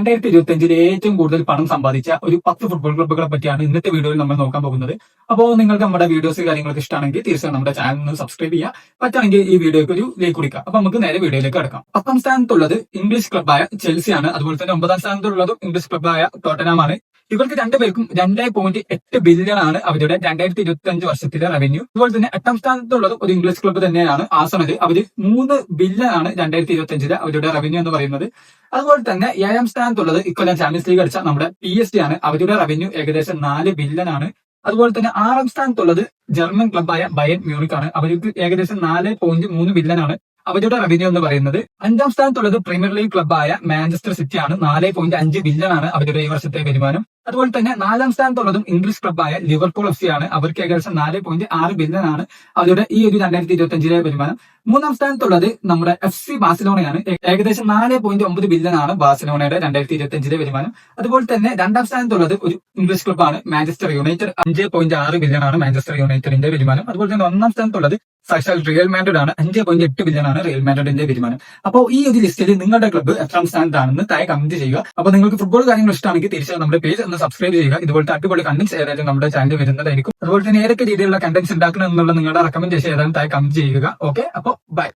രണ്ടായിരത്തി ഇരുപത്തി അഞ്ചിൽ ഏറ്റവും കൂടുതൽ പണം സമ്പാദിച്ച ഒരു പത്ത് ഫുട്ബോൾ ക്ലബ്ബുകളെ പറ്റിയാണ് ഇന്നത്തെ വീഡിയോയിൽ നമ്മൾ നോക്കാൻ പോകുന്നത്. അപ്പോൾ നിങ്ങൾക്ക് നമ്മുടെ വീഡിയോസ് കാര്യങ്ങളൊക്കെ ഇഷ്ടമാണെങ്കിൽ തീർച്ചയായും നമ്മുടെ ചാനൽ ഒന്ന് സബ്സ്ക്രൈബ് ചെയ്യുക. പറ്റുകയാണെങ്കിൽ ഈ വീഡിയോക്ക് ഒരു ലൈക്ക് കൊടുക്കുക. അപ്പൊ നമുക്ക് നേരെ വീഡിയോയിലേക്ക് കിടക്കാം. പത്താം സ്ഥാനത്തുള്ളത് ഇംഗ്ലീഷ് ക്ലബ്ബായ ചെൽസിയാണ് അതുപോലെ തന്നെ ഒമ്പതാം സ്ഥാനത്തുള്ളതും ഇംഗ്ലീഷ് ക്ലബ്ബായ ടോട്ടനാമാണ് ഇവർക്ക് രണ്ടുപേർക്കും രണ്ടേ പോയിന്റ് എട്ട് ബില്യൺ ആണ് അവരുടെ രണ്ടായിരത്തി ഇരുപത്തി അഞ്ച് വർഷത്തിലെ റവന്യൂ അതുപോലെ തന്നെ എട്ടാം സ്ഥാനത്തുള്ളത് ഒരു ഇംഗ്ലീഷ് ക്ലബ്ബ് തന്നെയാണ് ആസണൽ അവർ മൂന്ന് ബില്യൺ ആണ് രണ്ടായിരത്തി ഇരുപത്തി അഞ്ചിലെ അവരുടെ റവന്യൂ എന്ന് പറയുന്നത്. അതുപോലെ തന്നെ ഏഴാം സ്ഥാനത്തുള്ളത് ഇക്കൊല്ലം ചാമ്പ്യൻസ് ലീഗ് അടിച്ച നമ്മുടെ പി എസ് ഡി ആണ്. അവരുടെ റവന്യൂ ഏകദേശം നാല് ബില്യൺ ആണ്. അതുപോലെ തന്നെ ആറാം സ്ഥാനത്തുള്ളത് ജർമ്മൻ ക്ലബ്ബായ ബയൻ മ്യൂണിക് ആണ്. അവർക്ക് ഏകദേശം നാല് പോയിന്റ് മൂന്ന് ബില്യൺ ആണ് അവരുടെ റവന്യൂ എന്ന് പറയുന്നത്. അഞ്ചാം സ്ഥാനത്തുള്ളത് പ്രീമിയർ ലീഗ് ക്ലബ്ബായ മാഞ്ചസ്റ്റർ സിറ്റി ആണ്. നാല് പോയിന്റ് അഞ്ച് ബില്യൺ ആണ് അവരുടെ ഈ വർഷത്തെ വരുമാനം. അതുപോലെ തന്നെ നാലാം സ്ഥാനത്തുള്ളതും ഇംഗ്ലീഷ് ക്ലബ്ബായ ലിവർപൂൾ എഫ് സി ആണ്. അവർക്ക് ഏകദേശം നാല് പോയിന്റ് ആറ് ബില്യൺ ആണ്. അവരുടെ ഈ ഒരു രണ്ടായിരത്തി ഇരുപത്തി അഞ്ചിലെ വരുമാനം. മൂന്നാം സ്ഥാനത്തുള്ളത് നമ്മുടെ എഫ് സി ബാസിലോണയാണ് ഏകദേശം നാല് പോയിന്റ് ഒമ്പത് ബില്യൺ ആണ് ബാസിലോണയുടെ രണ്ടായിരത്തി ഇരുപത്തി അഞ്ചിലെ വരുമാനം. അതുപോലെ തന്നെ രണ്ടാം സ്ഥാനത്തുള്ളത് ഒരു ഇംഗ്ലീഷ് ക്ലബ്ബാണ് മാഞ്ചസ്റ്റർ യുണൈറ്റഡ് അഞ്ച് പോയിന്റ് ആറ് ബില്യൺ ആണ് മാഞ്ചസ്റ്റർ യുണൈറ്റഡിന്റെ വരുമാനം. അതുപോലെ തന്നെ ഒന്നാം സ്ഥാനത്തുള്ളത് സാക്ഷാൽ റിയൽ മാൻഡ്രിഡ് ആണ്. അഞ്ച് പോയിന്റ് എട്ട് ബില്യൺ ആണ് റിയൽ മാൻഡ്രിഡിന്റെ വരുമാനം. അപ്പോൾ ഈ ഒരു ലിസ്റ്റിൽ നിങ്ങളുടെ ക്ലബ്ബ് എത്രാം സ്ഥാനത്താണെന്ന് താഴെ കമന്റ് ചെയ്യുക. അപ്പോൾ നിങ്ങൾക്ക് ഫുട്ബോൾ കാര്യങ്ങൾ ഇഷ്ടമാണെങ്കിൽ തീർച്ചയായും നമ്മുടെ പേജ് ഒന്ന് സബ്സ്ക്രൈബ് ചെയ്യുക. ഇതുപോലത്തെ അടിപൊളി കണ്ടന്റ്സ് ഏതായാലും നമ്മുടെ ചാനൽ വരുന്നതായിരിക്കും. അതുപോലെ തന്നെ ഏതൊക്കെ രീതിയിലുള്ള കണ്ടന്റ്സ് ഉണ്ടാക്കണം എന്നുള്ള നിങ്ങളുടെ റെക്കമെൻഡേഷൻ ഏതായാലും താഴെ കമന്റ് ചെയ്യുക. ഓക്കെ അപ്പോൾ ബൈ